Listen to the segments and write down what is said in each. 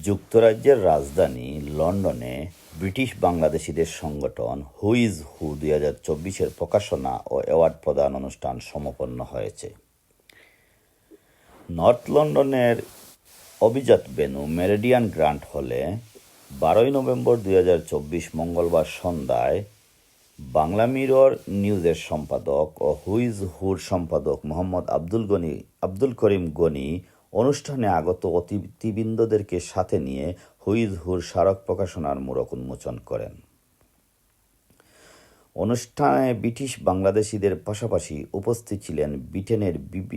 যুক্তরাজ্যের রাজধানী লন্ডনে ব্রিটিশ বাংলাদেশিদের সংগঠন হুইজ হু দুই হাজার চব্বিশের প্রকাশনা ও অ্যাওয়ার্ড প্রদান অনুষ্ঠান সম্পন্ন হয়েছে। নর্থ লন্ডনের অভিজাত বেনু মেরিডিয়ান গ্রান্ট হলে বারোই নভেম্বর দুই হাজার চব্বিশ মঙ্গলবার সন্ধ্যায় বাংলা মিরর নিউজের সম্পাদক ও হুইজ হুর সম্পাদক মোহাম্মদ আব্দুল গনি আব্দুল করিম গনি অনুষ্ঠানে আগত অতিথিবৃন্দদেরকে সাথে নিয়ে হুইজ হুর স্মারক প্রকাশনার মোড়ক উন্মোচন করেন। অনুষ্ঠানে ব্রিটিশ বাংলাদেশিদের পাশাপাশি উপস্থিত ছিলেন ব্রিটেনের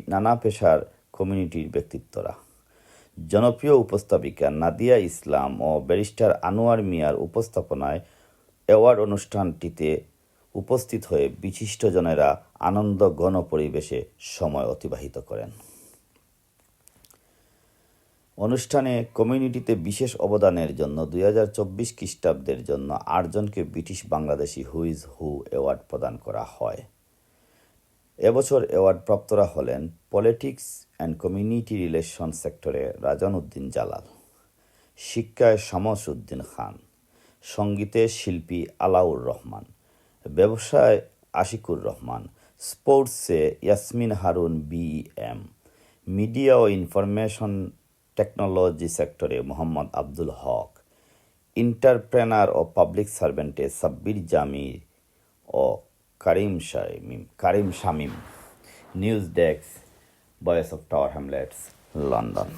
নানা পেশার কমিউনিটির ব্যক্তিত্বরা। জনপ্রিয় উপস্থাপিকা নাদিয়া ইসলাম ও ব্যারিস্টার আনোয়ার মিয়ার উপস্থাপনায় অ্যাওয়ার্ড অনুষ্ঠানটিতে উপস্থিত হয়ে বিশিষ্টজনেরা আনন্দ ঘন পরিবেশে সময় অতিবাহিত করেন। অনুষ্ঠানে কমিউনিটিতে বিশেষ অবদানের জন্য দুই হাজার চব্বিশ খ্রিস্টাব্দের জন্য আটজনকে British Bangladeshi who's who award প্রদান করা হয়। এবছর অ্যাওয়ার্ড প্রাপ্তরা হলেন পলিটিক্স অ্যান্ড কমিউনিটি রিলেশন সেক্টরে রাজন উদ্দিন জালাল, শিক্ষায় শামস উদ্দিন খান, সঙ্গীতে শিল্পী আলাউর রহমান, ব্যবসায় আশিকুর রহমান, স্পোর্টসে ইয়াসমিন হারুন বিএম মিডিয়া ও ইনফরমেশন টেকনোলজি সেক্টরে মোহাম্মদ আব্দুল হক ইন্টারপ্রেনার ও পাবলিক সার্ভেন্টে সাব্বির জামির ও Karim Shamim Karim Shamim news desk voice of Tower Hamlets London